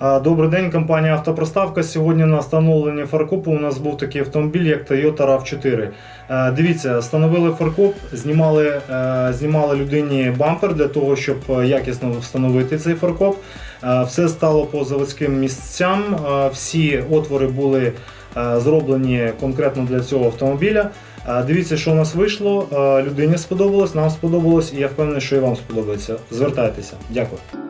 Добрий день, компанія Автопроставка. Сьогодні на встановленні фаркопу у нас був такий автомобіль, як Toyota RAV4. Е, дивіться, встановили фаркоп, знімали, е, знімали людині бампер для того, щоб е, якісно встановити цей фаркоп. Все стало по заводським місцям. Всі отвори були зроблені конкретно для цього автомобіля. Дивіться, що у нас вийшло. Людині сподобалось, нам сподобалось, і я впевнений, що і вам сподобається. Звертайтеся. Дякую.